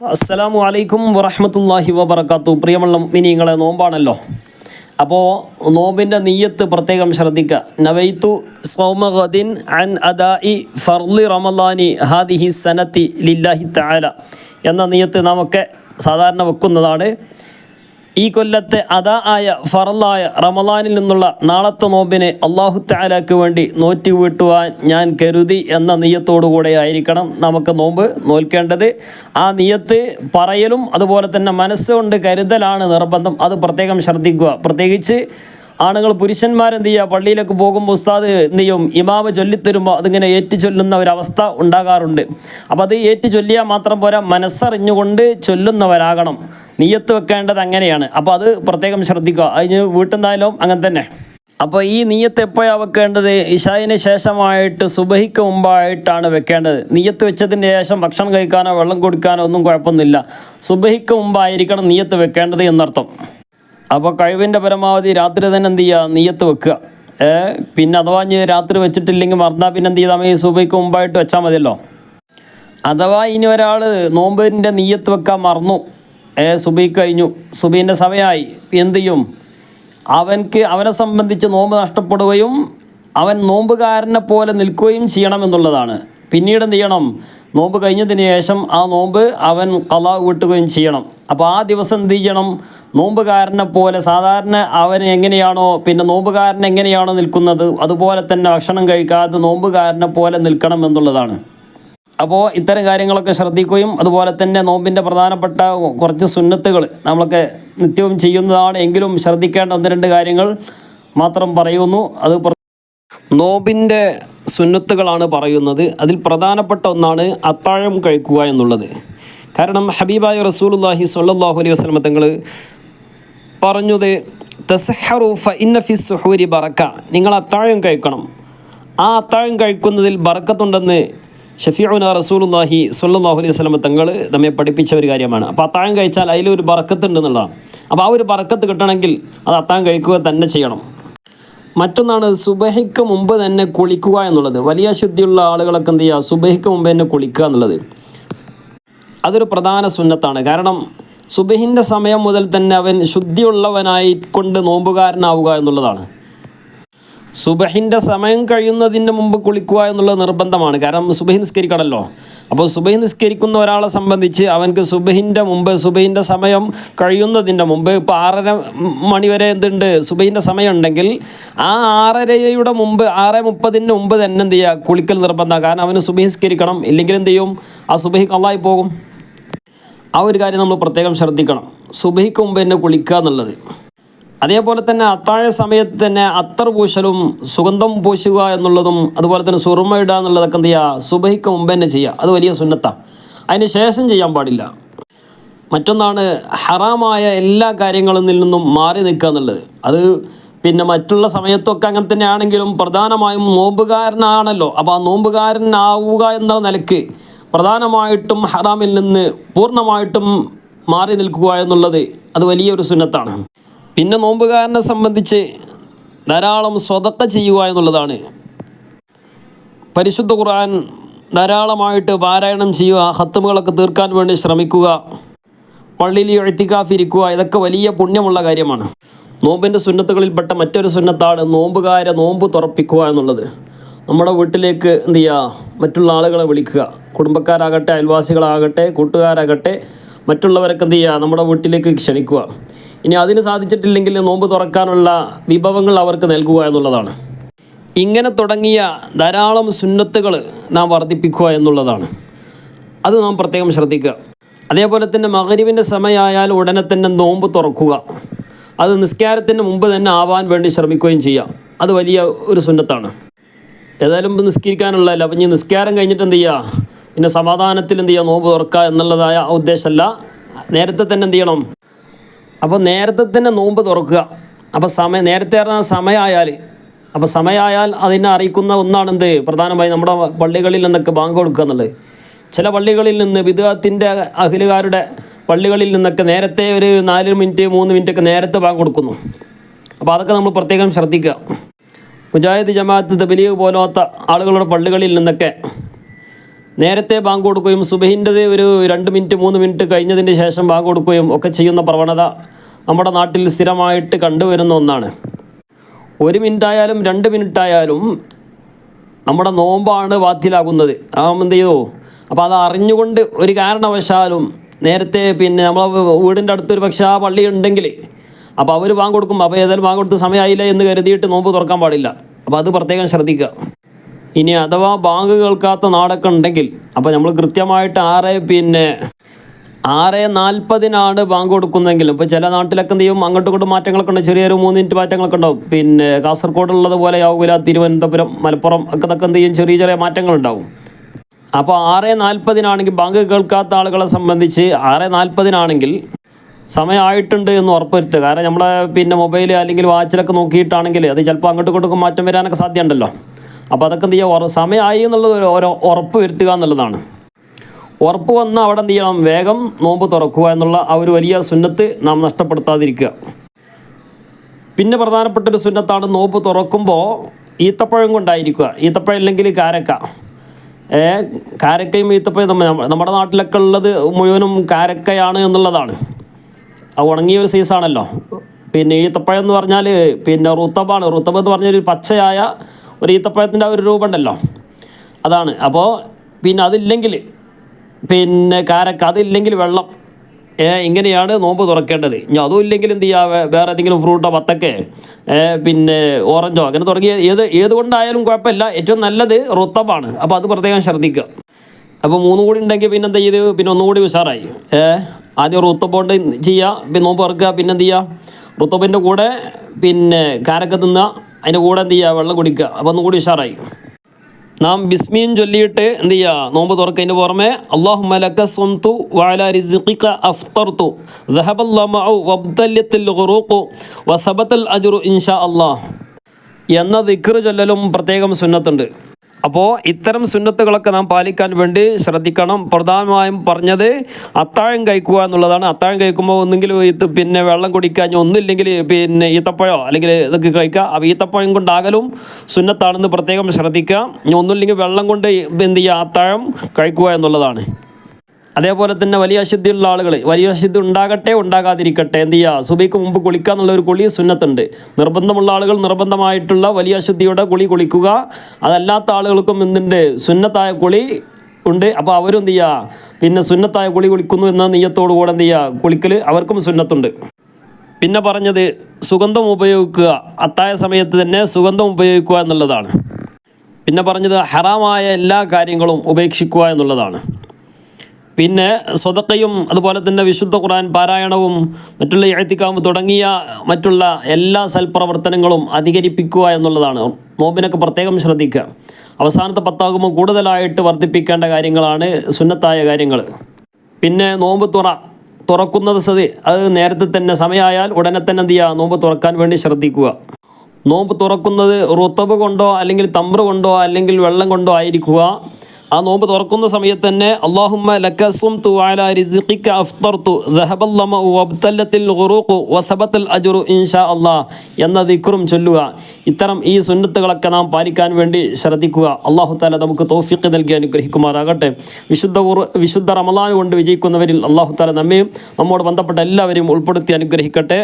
അസ്സലാമു അലൈക്കും വറഹമത്തല്ലാഹി വബർക്കാത്തു പ്രിയമുള്ള മിനിങ്ങളെ നോമ്പാണല്ലോ. അപ്പോൾ നോമ്പിന്റെ നീയത്ത് പ്രത്യേകം ശ്രദ്ധിക്കുക നവൈത്തു സൗമഗദിൻ അൻ അദാഇ ഫർലി റമലാനി ഹാദിഹി സനത്തി ലില്ലാഹി താല എന്ന നീയത്ത് നമുക്ക് സാധാരണ വെക്കുന്നതാണ്. ഈ കൊല്ലത്തെ അതാ ആയ ഫറലായ റമലാനിൽ നിന്നുള്ള നാളത്തെ നോമ്പിനെ അള്ളാഹു താലാക്ക് വേണ്ടി നോറ്റി വീട്ടുവാൻ ഞാൻ കരുതി എന്ന നീയത്തോടുകൂടെ ആയിരിക്കണം നമുക്ക് നോമ്പ് നോൽക്കേണ്ടത്. ആ നീയത്ത് പറയലും അതുപോലെ തന്നെ മനസ്സുകൊണ്ട് കരുതലാണ് നിർബന്ധം. അത് പ്രത്യേകം ശ്രദ്ധിക്കുക. പ്രത്യേകിച്ച് ആണുങ്ങൾ പുരുഷന്മാരെന്ത് ചെയ്യുക? പള്ളിയിലേക്ക് പോകുമ്പോൾ ഉസ്താദ് എന്ത് ചെയ്യും? ഇമാമ് ചൊല്ലിത്തരുമ്പോൾ അതിങ്ങനെ ഏറ്റു ചൊല്ലുന്ന ഒരവസ്ഥ ഉണ്ടാകാറുണ്ട്. അപ്പോൾ അത് ഏറ്റു ചൊല്ലിയാൽ മാത്രം പോരാ മനസ്സറിഞ്ഞുകൊണ്ട് ചൊല്ലുന്നവരാകണം. നീയത്ത് വെക്കേണ്ടത് അങ്ങനെയാണ്. അപ്പോൾ അത് പ്രത്യേകം ശ്രദ്ധിക്കുക. അതിന് വീട്ടിൽ അങ്ങനെ തന്നെ. അപ്പോൾ ഈ നീയത്ത് എപ്പോഴാണ് വെക്കേണ്ടത്? ഇഷായിന് ശേഷമായിട്ട് സുബഹിക്ക് മുമ്പായിട്ടാണ് വെക്കേണ്ടത്. നീയത്ത് വെച്ചതിന് ശേഷം ഭക്ഷണം കഴിക്കാനോ വെള്ളം കുടിക്കാനോ ഒന്നും കുഴപ്പമൊന്നുമില്ല. സുബഹിക്ക് മുമ്പായിരിക്കണം നീയത്ത് വെക്കേണ്ടത് എന്നർത്ഥം. അപ്പോൾ കഴിവിന്റെ പരമാവധി രാത്രി തന്നെ എന്ത് ചെയ്യുക? നീയത്ത് വെക്കുക. പിന്നെ അഥവാ ഇനി രാത്രി വെച്ചിട്ടില്ലെങ്കിൽ മറന്നാൽ പിന്നെ എന്ത് ചെയ്താൽ മതി? സൂബയ്ക്ക് മുമ്പായിട്ട് വെച്ചാൽ മതിയല്ലോ. അഥവാ ഇനി ഒരാൾ നോമ്പിന്റെ നീയത്ത് വെക്കാൻ മറന്നു. ഏ സുബൈ കഴിഞ്ഞു. സുബൈന്റെ സമയമായി. എന്ത് ചെയ്യും? അവൻക്ക് അവനെ സംബന്ധിച്ച് നോമ്പ് നഷ്ടപ്പെടുകയും അവൻ നോമ്പുകാരനെ പോലെ നിൽക്കുകയും ചെയ്യണം എന്നുള്ളതാണ്. പിന്നീട് എന്ത് ചെയ്യണം നോമ്പ് കഴിഞ്ഞതിന് ശേഷം ആ നോമ്പ് അവൻ കല വീട്ടുകയും ചെയ്യണം. അപ്പോൾ ആ ദിവസം എന്ത് ചെയ്യണം നോമ്പുകാരനെ പോലെ സാധാരണ അവൻ എങ്ങനെയാണോ പിന്നെ നോമ്പുകാരൻ എങ്ങനെയാണോ നിൽക്കുന്നത് അതുപോലെ തന്നെ ഭക്ഷണം കഴിക്കാതെ നോമ്പുകാരനെ പോലെ നിൽക്കണം എന്നുള്ളതാണ്. അപ്പോൾ ഇത്തരം കാര്യങ്ങളൊക്കെ ശ്രദ്ധിക്കുകയും അതുപോലെ തന്നെ നോമ്പിന്റെ പ്രധാനപ്പെട്ട കുറച്ച് സുന്നത്തുകൾ നമ്മളൊക്കെ നിത്യവും ചെയ്യുന്നതാണ് എങ്കിലും ശ്രദ്ധിക്കേണ്ട ഒന്ന് രണ്ട് കാര്യങ്ങൾ മാത്രം പറയുന്നു. അത് നോമ്പിന്റെ സുന്നത്തുകളാണ് പറയുന്നത്. അതിൽ പ്രധാനപ്പെട്ട ഒന്നാണ് അത്താഴം കഴിക്കുക എന്നുള്ളത്. കാരണം ഹബീബായ റസൂലുല്ലാഹി സ്വല്ലല്ലാഹു അലൈഹി വസ്ലമ തങ്ങൾ പറഞ്ഞത് തസഹറു ബറക്ക. നിങ്ങൾ അത്താഴം കഴിക്കണം. ആ അത്താഴം കഴിക്കുന്നതിൽ ബറക്കത്തുണ്ടെന്ന് ഷഫീഉന റസൂലുല്ലാഹി സ്വല്ലല്ലാഹു അലൈഹി വസ്ലമ തങ്ങൾ നമ്മെ പഠിപ്പിച്ച ഒരു കാര്യമാണ്. അപ്പോൾ അത്താഴം കഴിച്ചാൽ അതിലൊരു ബറക്കത്തുണ്ടെന്നുള്ളതാണ് അപ്പോൾ ആ ഒരു ബറക്കത്ത് കിട്ടണമെങ്കിൽ അത് അത്താഴം കഴിക്കുക തന്നെ ചെയ്യണം. മറ്റൊന്നാണ് സുബഹിക്ക് മുമ്പ് തന്നെ കുളിക്കുക എന്നുള്ളത്. വലിയ ശുദ്ധിയുള്ള ആളുകളൊക്കെ എന്ത് ചെയ്യുക? സുബഹിക്ക് മുമ്പ് തന്നെ കുളിക്കുക എന്നുള്ളത്. അതൊരു പ്രധാന സുന്നത്താണ്. കാരണം സുബഹിന്റെ സമയം മുതൽ തന്നെ അവൻ ശുദ്ധിയുള്ളവനായിക്കൊണ്ട് നോമ്പുകാരനാവുക എന്നുള്ളതാണ്. സുബഹിന്റെ സമയം കഴിയുന്നതിന് മുമ്പ് കുളിക്കുക എന്നുള്ള നിർബന്ധമാണ്. കാരണം സുബഹി നിസ്കരിക്കണമല്ലോ അപ്പോൾ സുബഹി നിസ്കരിക്കുന്ന ഒരാളെ സംബന്ധിച്ച് അവൻക്ക് സുബഹിന്റെ മുമ്പ് സുബഹിന്റെ സമയം കഴിയുന്നതിന്റെ മുമ്പ് ഇപ്പോൾ ആറര മണി വരെ എന്തുണ്ട്? സുബഹിന്റെ സമയം ഉണ്ടെങ്കിൽ ആ ആറരയുടെ മുമ്പ് ആറ് മുപ്പതിന് മുമ്പ് തന്നെ എന്ത് ചെയ്യുക? കുളിക്കൽ നിർബന്ധമാണ്. കാരണം അവന് സുബഹി നിസ്കരിക്കണം. ഇല്ലെങ്കിൽ എന്ത് ചെയ്യും? ആ സുബഹി കള്ളായി പോകും. ആ ഒരു കാര്യം നമ്മൾ പ്രത്യേകം ശ്രദ്ധിക്കണം. സുബഹിക്ക് മുമ്പ് തന്നെ കുളിക്കുക എന്നുള്ളത്. അതേപോലെ തന്നെ അത്താഴ സമയത്ത് തന്നെ അത്തർ പൂശലും സുഗന്ധം പൂശുക എന്നുള്ളതും അതുപോലെ തന്നെ സുറുമ ഇടുക എന്നുള്ളതൊക്കെ എന്ത് ചെയ്യുക? സുബഹിക്ക് മുമ്പ് തന്നെ ചെയ്യുക. അത് വലിയ സുന്നത്താണ് അതിന് ശേഷം ചെയ്യാൻ പാടില്ല. മറ്റൊന്നാണ് ഹറാമായ എല്ലാ കാര്യങ്ങളിൽ നിന്നും മാറി നിൽക്കുക എന്നുള്ളത്. അത് പിന്നെ മറ്റുള്ള സമയത്തൊക്കെ അങ്ങനെ തന്നെയാണെങ്കിലും പ്രധാനമായും നോമ്പുകാരനാണല്ലോ. അപ്പോൾ ആ നോമ്പുകാരനാവുക എന്ന നിലയ്ക്ക് പ്രധാനമായിട്ടും ഹറാമിൽ നിന്ന് പൂർണമായിട്ടും മാറി നിൽക്കുക എന്നുള്ളത് അത് വലിയൊരു സുന്നത്താണ്. പിന്നെ നോമ്പുകാരനെ സംബന്ധിച്ച് ധാരാളം സ്വതക്ക ചെയ്യുക എന്നുള്ളതാണ്. പരിശുദ്ധ ഖുർആൻ ധാരാളമായിട്ട് പാരായണം ചെയ്യുക ഹത്തുമുകളൊക്കെ തീർക്കാൻ വേണ്ടി ശ്രമിക്കുക പള്ളിയിൽ എഴുത്തിക്കാഫിരിക്കുക ഇതൊക്കെ വലിയ പുണ്യമുള്ള കാര്യമാണ്. നോമ്പിന്റെ സുന്നത്തുകളിൽപ്പെട്ട മറ്റൊരു സുന്നത്താണ് നോമ്പുകാരെ നോമ്പ് തുറപ്പിക്കുക എന്നുള്ളത്. നമ്മുടെ വീട്ടിലേക്ക് എന്ത് ചെയ്യുക? മറ്റുള്ള ആളുകളെ വിളിക്കുക. കുടുംബക്കാരാകട്ടെ അയൽവാസികളാകട്ടെ കൂട്ടുകാരാകട്ടെ മറ്റുള്ളവരൊക്കെ എന്ത് ചെയ്യുക? നമ്മുടെ വീട്ടിലേക്ക് ക്ഷണിക്കുക. ഇനി അതിന് സാധിച്ചിട്ടില്ലെങ്കിൽ നോമ്പ് തുറക്കാനുള്ള വിഭവങ്ങൾ അവർക്ക് നൽകുക എന്നുള്ളതാണ്. ഇങ്ങനെ തുടങ്ങിയ ധാരാളം സുന്നത്തുകൾ നാം വർദ്ധിപ്പിക്കുക എന്നുള്ളതാണ്. അത് നാം പ്രത്യേകം ശ്രദ്ധിക്കുക. അതേപോലെ തന്നെ മകരിവിന്റെ സമയമായാൽ ഉടനെ തന്നെ നോമ്പ് തുറക്കുക. അത് നിസ്കാരത്തിന് മുമ്പ് തന്നെ ആവാൻ വേണ്ടി ശ്രമിക്കുകയും ചെയ്യാം. അത് വലിയ ഒരു സുന്നത്താണ്. ഏതായാലും നിസ്കരിക്കാനുള്ളതല്ല അപ്പം ഇനി നിസ്കാരം കഴിഞ്ഞിട്ട് എന്ത് ചെയ്യുക പിന്നെ സമാധാനത്തിൽ എന്ത് ചെയ്യുക നോമ്പ് തുറക്കുക എന്നുള്ളതായ ഉദ്ദേശമല്ല. നേരത്തെ തന്നെ എന്ത് ചെയ്യണം? അപ്പോൾ നേരത്തെ തന്നെ നോമ്പ് തുറക്കുക. അപ്പോൾ സമയം നേരത്തെ പറഞ്ഞ സമയമായാൽ അപ്പോൾ സമയമായാൽ അതിനെ അറിയിക്കുന്ന ഒന്നാണ് എന്ത് പ്രധാനമായും നമ്മുടെ പള്ളികളിൽ നിന്നൊക്കെ ബാങ്ക് കൊടുക്കുക എന്നുള്ളത്. ചില പള്ളികളിൽ നിന്ന് വിദേഹത്തിന്റെ അഖിലുകാരുടെ പള്ളികളിൽ നിന്നൊക്കെ നേരത്തെ ഒരു നാല് മിനിറ്റ് മൂന്ന് മിനിറ്റ് ഒക്കെ നേരത്തെ ബാങ്ക് കൊടുക്കുന്നു. അപ്പോൾ അതൊക്കെ നമ്മൾ പ്രത്യേകം ശ്രദ്ധിക്കുക. മുജാഹിദ് ജമാഅത്ത് തബലീഗ് പോലാത്ത ആളുകളുടെ പള്ളികളിൽ നിന്നൊക്കെ നേരത്തെ ബാങ്ക് കൊടുക്കുകയും സുബഹിന്റെത് ഒരു രണ്ട് മിനിറ്റ് മൂന്ന് മിനിറ്റ് കഴിഞ്ഞതിന് ശേഷം ബാങ്ക് കൊടുക്കുകയും ഒക്കെ ചെയ്യുന്ന പ്രവണത നമ്മുടെ നാട്ടിൽ സ്ഥിരമായിട്ട് കണ്ടുവരുന്ന ഒന്നാണ്. ഒരു മിനിറ്റ് ആയാലും രണ്ട് മിനിറ്റ് ആയാലും നമ്മുടെ നോമ്പാണ് ബാധ്യലാകുന്നത്. ആ എന്ത് ചെയ്തു? അപ്പോൾ അത് അറിഞ്ഞുകൊണ്ട് ഒരു കാരണവശാലും നേരത്തെ പിന്നെ നമ്മളെ വീടിന്റെ അടുത്തൊരു പക്ഷേ ആ പള്ളി ഉണ്ടെങ്കിൽ അപ്പോൾ അവർ വാങ്ങിക്കൊടുക്കും അപ്പോൾ ഏതായാലും വാങ്ങിക്കൊടുത്ത് കൊടുത്ത സമയമായില്ല എന്ന് കരുതിയിട്ട് നോമ്പ് തുറക്കാൻ പാടില്ല. അപ്പോൾ അത് പ്രത്യേകം ശ്രദ്ധിക്കുക. ഇനി അഥവാ ബാങ്ക് കേൾക്കാത്ത നാടൊക്കെ ഉണ്ടെങ്കിൽ അപ്പോൾ നമ്മൾ കൃത്യമായിട്ട് ആറ് പിന്നെ ആറ് നാൽപ്പതിനാണ് ബാങ്ക് കൊടുക്കുന്നതെങ്കിലും ഇപ്പോൾ ചില നാട്ടിലൊക്കെ എന്ത് ചെയ്യും? അങ്ങോട്ടും ഇങ്ങോട്ടും മാറ്റങ്ങളൊക്കെ ഉണ്ട്. ചെറിയൊരു മൂന്ന് മിനിറ്റ് മാറ്റങ്ങളൊക്കെ ഉണ്ടാവും. പിന്നെ കാസർഗോഡ് ഉള്ളത് പോലെ ആവില്ല തിരുവനന്തപുരം മലപ്പുറം ഒക്കെ ഇതൊക്കെ എന്ത് ചെയ്യും? ചെറിയ ചെറിയ മാറ്റങ്ങളുണ്ടാവും അപ്പോൾ ആറ് നാൽപ്പതിനാണെങ്കിൽ ബാങ്ക് കേൾക്കാത്ത ആളുകളെ സംബന്ധിച്ച് ആറ് നാൽപ്പതിനാണെങ്കിൽ സമയമായിട്ടുണ്ട് എന്ന് ഉറപ്പുവരുത്തുക. കാരണം നമ്മളെ പിന്നെ മൊബൈൽ അല്ലെങ്കിൽ വാച്ചിലൊക്കെ നോക്കിയിട്ടാണെങ്കിൽ അത് ചിലപ്പോൾ അങ്ങോട്ടും ഇങ്ങോട്ടും മാറ്റം വരാനൊക്കെ സാധ്യതയുണ്ടല്ലോ. അപ്പോൾ അതൊക്കെ എന്ത് ചെയ്യുക സമയമായി എന്നുള്ളത് ഒരു ഉറപ്പ് വരുത്തുക എന്നുള്ളതാണ്. ഉറപ്പ് വന്ന് അവിടെ എന്ത് ചെയ്യണം? വേഗം നോമ്പ് തുറക്കുക എന്നുള്ള ആ ഒരു വലിയ സുന്നത്ത് നാം നഷ്ടപ്പെടുത്താതിരിക്കുക. പിന്നെ പ്രധാനപ്പെട്ട ഒരു സുന്നത്താണ് നോമ്പ് തുറക്കുമ്പോൾ ഈത്തപ്പഴം കൊണ്ടായിരിക്കുക. ഈത്തപ്പഴം ഇല്ലെങ്കിൽ കാരക്ക. കാരക്കയും ഈത്തപ്പഴം നമ്മ നമ്മ- നമ്മുടെ നാട്ടിലൊക്കെ ഉള്ളത് മുഴുവനും കാരക്കയാണ് എന്നുള്ളതാണ്. അത് ഉണങ്ങിയ ഒരു സീസാണല്ലോ പിന്നെ ഈത്തപ്പഴം എന്ന് പറഞ്ഞാൽ പിന്നെ റുത്തബാണ്. റുത്തബ് എന്ന് പറഞ്ഞൊരു പച്ചയായ ഒരു ഈത്തപ്പഴത്തിന്റെ ആ ഒരു രൂപം ഉണ്ടല്ലോ. അതാണ്. അപ്പോൾ പിന്നെ അതില്ലെങ്കിൽ പിന്നെ കാരക്ക അതില്ലെങ്കിൽ വെള്ളം. ഇങ്ങനെയാണ് നോമ്പ് തുറക്കേണ്ടത്. ഇനി അതും ഇല്ലെങ്കിൽ എന്ത് ചെയ്യുക വേറെ ഏതെങ്കിലും ഫ്രൂട്ടോ പത്തക്കെ പിന്നെ ഓറഞ്ചോ അങ്ങനെ തുടങ്ങിയ ഏത് ഏതുകൊണ്ടായാലും കുഴപ്പമില്ല. ഏറ്റവും നല്ലത് റുത്തബാണ്. അപ്പോൾ അത് പ്രത്യേകം ശ്രദ്ധിക്കുക. അപ്പോൾ മൂന്നും കൂടി ഉണ്ടെങ്കിൽ പിന്നെ എന്താ ചെയ്ത്? പിന്നെ ഒന്നും കൂടി ഉഷാറായി. ആദ്യം റുത്തബോണ്ട് ചെയ്യുക പിന്നെ നോമ്പ് തുറക്കുക. പിന്നെ എന്ത് ചെയ്യുക റുത്തബിന്റെ കൂടെ പിന്നെ കാരക്ക തിന്നുക. അതിന്റെ കൂടെ എന്ത് ചെയ്യുക? വെള്ളം കുടിക്കുക. അപ്പോൾ ഒന്നും കൂടി ഉഷാറായി. നാം ബിസ്മിയും ചൊല്ലിയിട്ട് എന്ത് ചെയ്യുക? നോമ്പ് തുറക്കതിന് പുറമെ അള്ളാഹു ഇൻഷാ എന്ന ദിക്റ് ചൊല്ലലും പ്രത്യേകം സുന്നത്തുണ്ട്. അപ്പോൾ ഇത്തരം സുന്നത്തുകളൊക്കെ നാം പാലിക്കാൻ വേണ്ടി ശ്രദ്ധിക്കണം. പ്രധാനമായും പറഞ്ഞത് അത്താഴം കഴിക്കുക എന്നുള്ളതാണ്. അത്താഴം കഴിക്കുമ്പോൾ ഒന്നെങ്കിലും ഇത് പിന്നെ വെള്ളം കുടിക്കുക ഒന്നില്ലെങ്കിൽ പിന്നെ ഈത്തപ്പഴോ അല്ലെങ്കിൽ ഇതൊക്കെ കഴിക്കുക. അപ്പോൾ ഈത്തപ്പഴം കൊണ്ടാകലും സുന്നത്താണെന്ന് പ്രത്യേകം ശ്രദ്ധിക്കുക. ഇനി ഒന്നുമില്ലെങ്കിൽ വെള്ളം കൊണ്ട് എന്ത് ചെയ്യുക? അത്താഴം കഴിക്കുക എന്നുള്ളതാണ്. അതേപോലെ തന്നെ വലിയ അശുദ്ധിയുള്ള ആളുകൾ വലിയ അശുദ്ധി ഉണ്ടാകട്ടെ ഉണ്ടാകാതിരിക്കട്ടെ എന്ത് ചെയ്യുക സുബൈക്ക് മുമ്പ് കുളിക്കുക എന്നുള്ള ഒരു കുളി സുന്നത്തുണ്ട്. നിർബന്ധമുള്ള ആളുകൾ നിർബന്ധമായിട്ടുള്ള വലിയ അശുദ്ധിയുടെ കുളി കുളിക്കുക. അതല്ലാത്ത ആളുകൾക്കും എന്തുണ്ട്? സുന്നത്തായ കുളി ഉണ്ട്. അപ്പോൾ അവരും എന്ത് ചെയ്യുക പിന്നെ സുന്നത്തായ കുളി കുളിക്കുന്നു എന്ന നെയ്യത്തോടു കൂടെ എന്ത് ചെയ്യുക കുളിക്കൽ അവർക്കും സുന്നത്തുണ്ട്. പിന്നെ പറഞ്ഞത് സുഗന്ധം ഉപയോഗിക്കുക. അത്തായ സമയത്ത് തന്നെ സുഗന്ധം ഉപയോഗിക്കുക എന്നുള്ളതാണ്. പിന്നെ പറഞ്ഞത് ഹറാമായ എല്ലാ കാര്യങ്ങളും ഉപേക്ഷിക്കുക എന്നുള്ളതാണ്. പിന്നെ സ്വതക്കയും അതുപോലെ തന്നെ വിശുദ്ധ ഖുർആൻ പാരായണവും മറ്റുള്ള എഴുത്തിക്കാവ് തുടങ്ങിയ മറ്റുള്ള എല്ലാ സൽപ്രവർത്തനങ്ങളും അധികരിപ്പിക്കുക എന്നുള്ളതാണ്. നോമ്പിനൊക്കെ പ്രത്യേകം ശ്രദ്ധിക്കുക. അവസാനത്തെ പത്താകുമ്പോൾ കൂടുതലായിട്ട് വർദ്ധിപ്പിക്കേണ്ട കാര്യങ്ങളാണ് സുന്നത്തായ കാര്യങ്ങൾ. പിന്നെ നോമ്പ് തുറ തുറക്കുന്നത് സതി അത് നേരത്തെ തന്നെ സമയമായാൽ ഉടനെ തന്നെ എന്ത് ചെയ്യുക? നോമ്പ് തുറക്കാൻ വേണ്ടി ശ്രദ്ധിക്കുക. നോമ്പ് തുറക്കുന്നത് റുത്തബ് കൊണ്ടോ അല്ലെങ്കിൽ തമ്പ്ര കൊണ്ടോ അല്ലെങ്കിൽ വെള്ളം കൊണ്ടോ ആയിരിക്കുക. ആ നോമ്പ് തുറക്കുന്ന സമയത്ത് തന്നെ അള്ളാഹുമ്മ ഇൻഷാ എന്ന ദിക്റും ചൊല്ലുക. ഇത്തരം ഈ സുന്നത്തുകളൊക്കെ നാം പാലിക്കാൻ വേണ്ടി ശ്രദ്ധിക്കുക. അള്ളാഹു താല നമുക്ക് തോഫിക്ക് നൽകി അനുഗ്രഹിക്കുമാറാകട്ടെ. വിശുദ്ധ വിശുദ്ധ റമലാൻ കൊണ്ട് വിജയിക്കുന്നവരിൽ അള്ളാഹു താല നമ്മയും നമ്മോട് ബന്ധപ്പെട്ട എല്ലാവരെയും ഉൾപ്പെടുത്തി അനുഗ്രഹിക്കട്ടെ.